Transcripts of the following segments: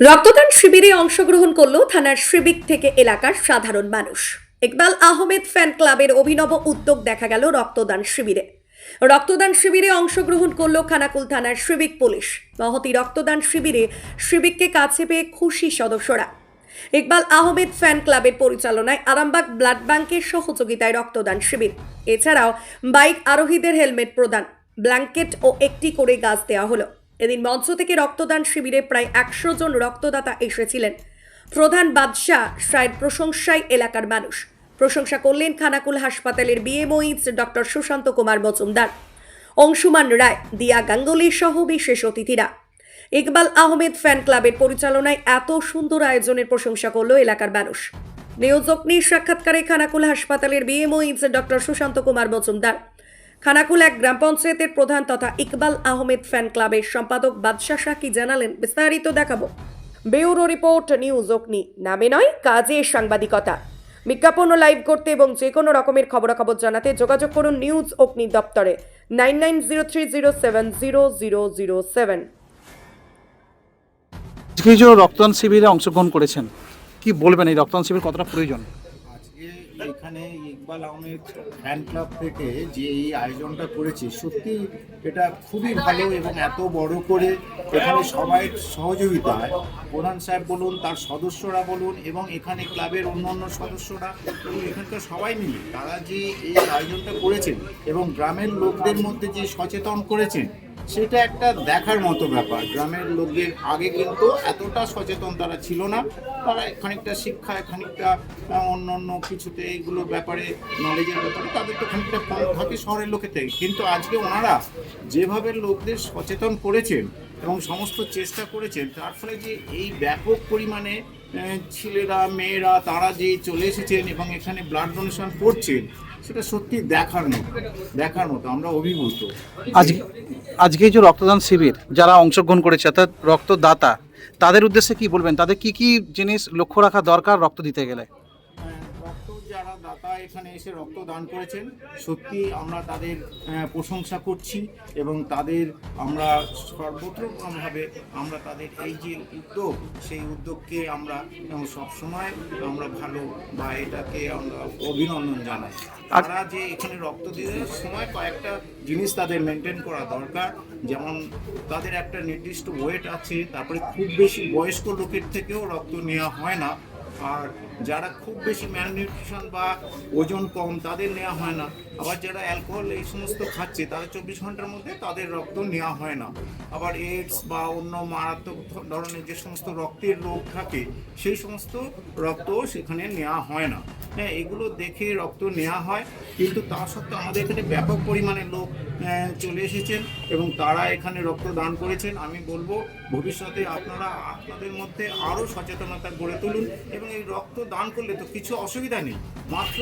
রক্তদান শিবিরে অংশগ্রহণ করল থানার শিবিক থেকে এলাকার সাধারণ মানুষ। ইকবাল আহমেদ ফ্যান ক্লাবের অভিনব উদ্যোগ দেখা গেল রক্তদান শিবিরে। রক্তদান শিবিরে অংশগ্রহণ করল খানাকুল থানার শিবিক পুলিশ। মহতি রক্তদান শিবিরে শিবিককে কাছে পেয়ে খুশি সদস্যরা। ইকবাল আহমেদ ফ্যান ক্লাবের পরিচালনায় আরামবাগ ব্লাড ব্যাংকের সহযোগিতায় রক্তদান শিবির। এছাড়াও বাইক আরোহীদের হেলমেট প্রদান, ব্ল্যাঙ্কেট ও একটি করে গাছ দেওয়া হলো। এদিন মঞ্চ থেকে রক্তদান শিবিরে প্রায় একশো জন রক্তদাতা এসেছিলেন। প্রধান বাদশাহ সাহের প্রশংসায় এলাকার মানুষ। প্রশংসা করলেন খানাকুল হাসপাতালের বিএমওইচ ডক্টর সুশান্ত কুমার মজুমদার। অংশুমান রায়, দিয়া গাঙ্গুলি সহ বিশেষ অতিথিরা। ইকবাল আহমেদ ফ্যান ক্লাবের পরিচালনায় এত সুন্দর আয়োজনের প্রশংসা করল এলাকার মানুষ। নিউজ নিয়ে সাক্ষাৎকারে খানাকুল হাসপাতালের বিএমওইচ ডক্টর সুশান্ত কুমার মজুমদার। খানাকুল এক গ্রাম পঞ্চায়েতের প্রধান তথা ইকবাল আহমেদ ফ্যান ক্লাবের সম্পাদক বাদশাহ শাহ কি জানালেন বিস্তারিত দেখাবো। ব্যুরো রিপোর্ট নিউজ অগ্নি। নামে নয় কাজে সাংবাদিকতা। বিজ্ঞাপন ও লাইভ করতে এবং যে কোনো রকমের খবরাখবর জানাতে যোগাযোগ করুন নিউজ অগ্নি দপ্তরে nine nine zero three zero seven zero zero zero seven. রক্তদান শিবিরে অংশগ্রহণ করেছেন। কি বলবেন এই রক্তদান শিবির কতটা প্রয়োজন? আজকে এখানে ইকবাল আহমেদ ফ্যান ক্লাব থেকে যে এই আয়োজনটা করেছে, সত্যি এটা খুবই ভালো এবং এত বড় করে এখানে সবাই সহযোগিতায় প্রধান সাহেব বলুন, তার সদস্যরা বলুন এবং এখানে ক্লাবের অন্য অন্য সদস্যরা এবং এখানকার সবাই মিলে তারা যে এই আয়োজনটা করেছেন এবং গ্রামের লোকদের মধ্যে যে সচেতন করেছেন সেটা একটা দেখার মতো ব্যাপার। গ্রামের লোকদের আগে কিন্তু এতটা সচেতন তারা ছিল না। তারা খানিকটা শিক্ষায় খানিকটা অন্য অন্য কিছুতে এইগুলো ব্যাপারে নলেজের ব্যাপারে তাদের তো খানিকটা কম থাকে শহরের লোকের থেকে কিন্তু আজকে ওনারা যেভাবে লোকদের সচেতন করেছেন এবং সমস্ত চেষ্টা করেছেন, তার ফলে যে এই ব্যাপক পরিমাণে ছেলেরা, মেয়েরা, তারা যে চলে এসেছেন এবং এখানে ব্লাড ডোনেশন করছেন, সেটা সত্যি দেখার মতো দেখার মতো, আমরা অভিভূত। আজকে আজকে যে রক্তদান শিবির, যারা অংশগ্রহণ করেছে, অর্থাৎ রক্তদাতা, তাদের উদ্দেশ্যে কি বলবেন? তাদের কি কি জিনিস লক্ষ্য রাখা দরকার রক্ত দিতে গেলে? এখানে এসে রক্ত দান করেছেন। সত্যি আমরা তাদের প্রশংসা করছি এবং তাদের আমরা সর্বত্রভাবে আমরা তাদের এই যে উদ্যোগ সেই উদ্যোগকে আমরা সবসময় আমরা ভালো বা এটাকে আমরা অভিনন্দন জানাই। তারা যে এখানে রক্ত দেওয়ার সময় কয়েকটা জিনিস তাদের মেনটেন করা দরকার। যেমন তাদের একটা নির্দিষ্ট ওয়েট আছে তারপরে খুব বেশি বয়স্ক লোকের থেকেও রক্ত নেওয়া হয় না। আর যারা খুব বেশি ম্যালনিউট্রিশন বা ওজন কম, তাদের নেওয়া হয় না। আবার যারা অ্যালকোহল এই সমস্ত খাচ্ছে তাদের চব্বিশ ঘণ্টার মধ্যে তাদের রক্ত নেওয়া হয় না। আবার এইডস বা অন্য মারাত্মক ধরনের যে সমস্ত রক্তের রোগ থাকে, সেই সমস্ত রক্ত সেখানে নেওয়া হয় না। হ্যাঁ এগুলো দেখে রক্ত নেওয়া হয়, কিন্তু তা সত্ত্বেও আমাদের এখানে ব্যাপক পরিমাণে লোক চলে এসেছেন এবং তারা এখানে রক্ত দান করেছেন। আমি বলব, ভবিষ্যতে আপনারা, আপনাদের মধ্যে আরও সচেতনতা গড়ে তুলুন এবং এই রক্ত দান করলে তো কিছু অসুবিধা নেই। মাত্র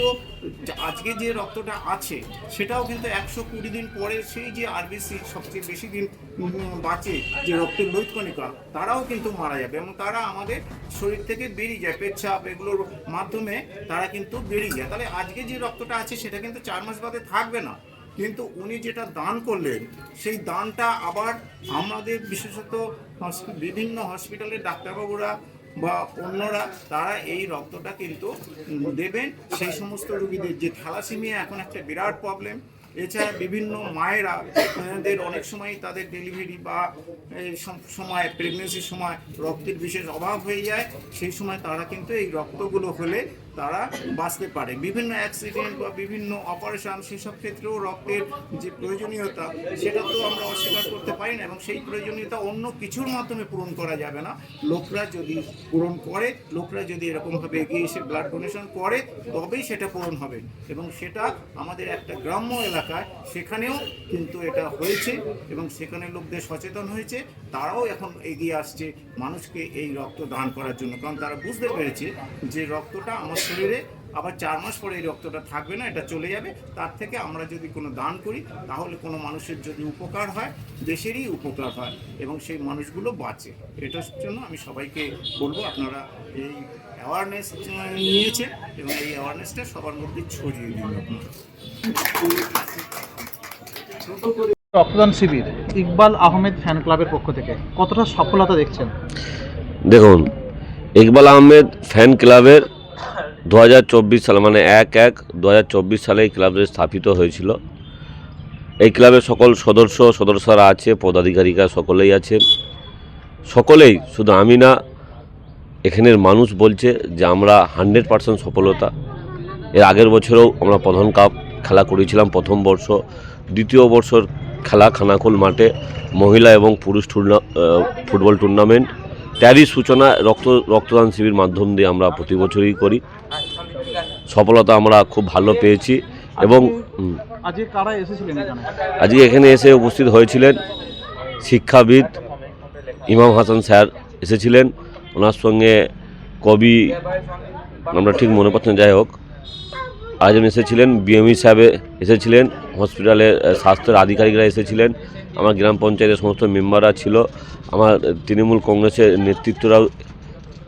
আজকে যে রক্তটা আছে, সেটাও কিন্তু একশো কুড়ি দিন পরে সেই যে আরবিসি সবচেয়ে বেশি দিন বাঁচে যে রক্তের লৈৎকণিকা তারাও কিন্তু মারা যাবে এবং তারা আমাদের শরীর থেকে বেরিয়ে যায় পেচ্ছাপ এগুলোর মাধ্যমে তারা কিন্তু বেরিয়ে যায়। তাহলে আজকে যে রক্তটা আছে, সেটা কিন্তু চার মাস বাদে থাকবে না। কিন্তু উনি যেটা দান করলেন, সেই দানটা আবার আমাদের বিশেষত বিভিন্ন হসপিটালের ডাক্তারবাবুরা বা অন্যরা, তারা এই রক্তটা কিন্তু দেবেন। সেই সমস্ত রুগীদের যে থ্যালাসেমিয়া, এখন একটা বিরাট প্রবলেম এছাড়া বিভিন্ন মায়েরা দের অনেক সময় তাদের ডেলিভারি বা সময় প্রেগনেন্সির সময় রক্তের বিশেষ অভাব হয়ে যায়। সেই সময় তারা কিন্তু এই রক্তগুলো হলে তারা বাঁচতে পারে। বিভিন্ন অ্যাক্সিডেন্ট বা বিভিন্ন অপারেশন সেসব ক্ষেত্রেও রক্তের যে প্রয়োজনীয়তা, সেটা তো আমরা অস্বীকার করতে পারি না এবং সেই প্রয়োজনীয়তা অন্য কিছুর মাধ্যমে পূরণ করা যাবে না। লোকরা যদি পূরণ করে, লোকরা যদি এরকমভাবে এগিয়ে এসে ব্লাড ডোনেশন করে, তবেই সেটা পূরণ হবে এবং সেটা আমাদের একটা গ্রাম্য এলাকায়, সেখানেও কিন্তু এটা হয়েছে এবং সেখানে লোকদের সচেতন হয়েছে। তারাও এখন এগিয়ে আসছে মানুষকে এই রক্ত দান করার জন্য। কারণ তারা বুঝতে পেরেছে যে রক্তটা আমার শরীরে আবার চার মাস পরে এই রক্তটা থাকবে না এটা চলে যাবে। তার থেকে আমরা যদি কোনো দান করি তাহলে কোনো মানুষের যদি উপকার হয় দেশেরই উপকার হয় এবং সেই মানুষগুলো বাঁচে। এটার জন্য আমি সবাইকে বলব আপনারা এই অ্যাওয়ারনেস নিয়েছে এবং এই অ্যাওয়ারনেসটা সবার মধ্যে ছড়িয়ে দিন আপনারা। রক্তদান শিবির ইকবাল আহমেদ ফ্যান ক্লাবের পক্ষ থেকে কতটা সফলতা দেখছেন? দেখুন ইকবাল আহমেদ ফ্যান ক্লাবের দু সালে মানে এক এক দু সালে এই ক্লাবটি স্থাপিত হয়েছিল। এই ক্লাবের সকল সদস্য, সদস্যরা আছে, পদাধিকারিকা সকলেই আছে। সকলেই, শুধু আমি না, এখানের মানুষ বলছে যে আমরা হান্ড্রেড পার্সেন্ট সফলতা। এর আগের বছরেও আমরা প্রধান কাপ খেলা করেছিলাম, প্রথম বর্ষ। দ্বিতীয় বর্ষর খেলা খানাকুল মাঠে মহিলা এবং পুরুষ টুর্না ফুটবল টুর্নামেন্ট। তারই সূচনা রক্ত, রক্তদান শিবির মাধ্যম দিয়ে আমরা প্রতি বছরই করি। সফলতা আমরা খুব ভালো পেয়েছি এবং আজকে এখানে? এসে উপস্থিত হয়েছিলেন শিক্ষাবিদ ইমাম হাসান স্যার এসেছিলেন। ওনার সঙ্গে কবি আমরা ঠিক মনে পাচ্ছি যাই হোক। আয়োজন এসেছিলেন বিএমই সাহেব এসেছিলেন হসপিটালের স্বাস্থ্যের আধিকারিকরা এসেছিলেন। আমার গ্রাম পঞ্চায়েতের সমস্ত মেম্বাররা ছিল। আমার তৃণমূল কংগ্রেসের নেতৃত্বরাও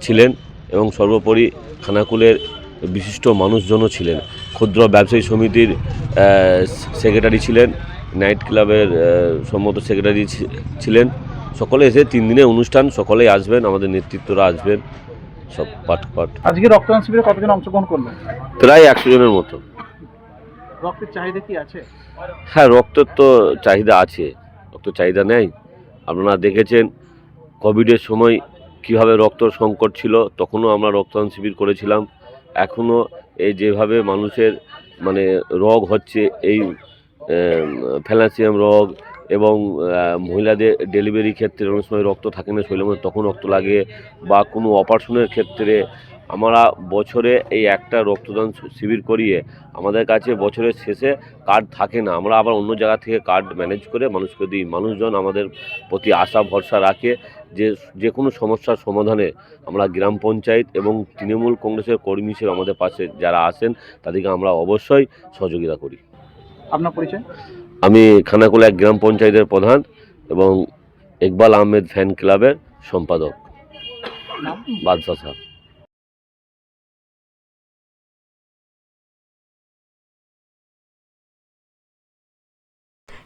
ছিলেন এবং সর্বোপরি খানাকুলের বিশিষ্ট মানুষজনও ছিলেন। ক্ষুদ্র ব্যবসায়ী সমিতির সেক্রেটারি ছিলেন নাইট ক্লাবের সম্মত সেক্রেটারি ছিলেন। সকলে এসে তিন দিনের অনুষ্ঠান সকলেই আসবেন আমাদের নেতৃত্বরা আসবেন সব পাঠ পাঠ। আজকে রক্তদান শিবিরে কতজন অংশগ্রহণ করলেন? প্রায় একশো জনের মতো। রক্তের চাহিদা কি আছে? হ্যাঁ রক্তের তো চাহিদা আছে রক্ত চাহিদা নেই। আপনারা দেখেছেন কোভিডের সময় কীভাবে রক্ত সংকট ছিল তখনও আমরা রক্তদান শিবির করেছিলাম। এখনও এই যেভাবে মানুষের মানে রোগ হচ্ছে, এই ফ্যালাসিয়াম রোগ এবং মহিলাদের ডেলিভারি ক্ষেত্রে অনেক সময় রক্ত থাকে না, শরীরের মধ্যে তখন রক্ত লাগে বা কোনো অপারেশনের ক্ষেত্রে আমরা বছরে এই একটা রক্তদান শিবির করিয়ে আমাদের কাছে বছরের শেষে কার্ড থাকে না। আমরা আবার অন্য জায়গা থেকে কার্ড ম্যানেজ করে মানুষকে দিই। মানুষজন আমাদের প্রতি আশা ভরসা রাখে যে যে কোনো সমস্যার সমাধানে আমরা গ্রাম পঞ্চায়েত এবং তৃণমূল কংগ্রেসের কর্মী হিসেবে আমাদের পাশে যারা আসেন তাদেরকে আমরা অবশ্যই সহযোগিতা করি। আপনার পরিচয়? আমি খানাকুলা এক গ্রাম পঞ্চায়েতের প্রধান এবং ইকবাল আহমেদ ফ্যান ক্লাবের সম্পাদক। Badshah Saheb